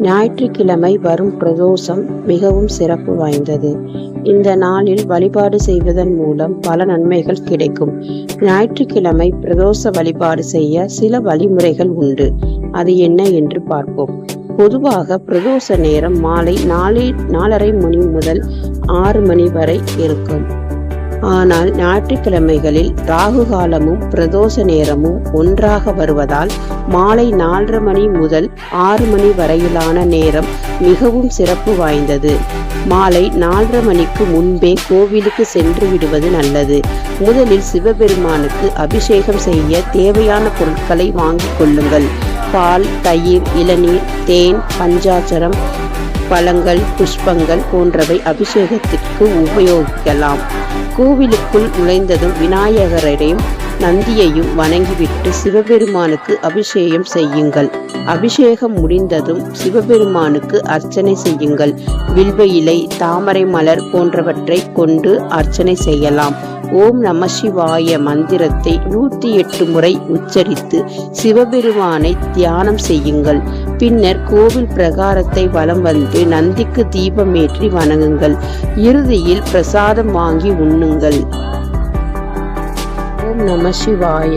ஞாயிற்றுக்கிழமை வரும் பிரதோஷம் மிகவும் சிறப்பு வாய்ந்தது. இந்த நாளில் வழிபாடு செய்வதன் மூலம் பல நன்மைகள் கிடைக்கும். ஞாயிற்றுக்கிழமை பிரதோஷ வழிபாடு செய்ய சில வழிமுறைகள் உண்டு. அது என்ன என்று பார்ப்போம். பொதுவாக பிரதோஷ நேரம் மாலை நாலே நாலரை மணி முதல் ஆறு மணி வரை இருக்கும். ஆனால் ஞாயிற்றுக்கிழமைகளில் ராகு காலமும் பிரதோஷ நேரமும் ஒன்றாக வருவதால் மாலை நாலரை மணி முதல் ஆறு மணி வரையிலான நேரம் மிகவும் சிறப்பு வாய்ந்தது. மாலை நாலரை மணிக்கு முன்பே கோவிலுக்கு சென்று விடுவது நல்லது. முதலில் சிவபெருமானுக்கு அபிஷேகம் செய்ய தேவையான பொருட்களை வாங்கிக் கொள்ளுங்கள். பால் தயிர் இளநீர் தேன் பஞ்சாச்சரம் பழங்கள் புஷ்பங்கள் போன்றவை அபிஷேகத்திற்கு உபயோகிக்கலாம். கோவிலுக்குள் நுழைந்ததும் விநாயகரையும் நந்தியையும் வணங்கிவிட்டு சிவபெருமானுக்கு அபிஷேகம் செய்யுங்கள். அபிஷேகம் முடிந்ததும் சிவபெருமானுக்கு அர்ச்சனை செய்யுங்கள். வில்வ இலை தாமரை மலர் போன்றவற்றை கொண்டு அர்ச்சனை செய்யலாம். ஓம் நம சிவாய மந்திரத்தை நூற்றி எட்டு முறை உச்சரித்து சிவபெருமானை தியானம் செய்யுங்கள். பின்னர் கோவில் பிரகாரத்தை வலம் வந்து நந்திக்கு தீபமேற்றி வணங்குங்கள். இறுதியில் பிரசாதம் வாங்கி உண்ணுங்கள். நம சிவாய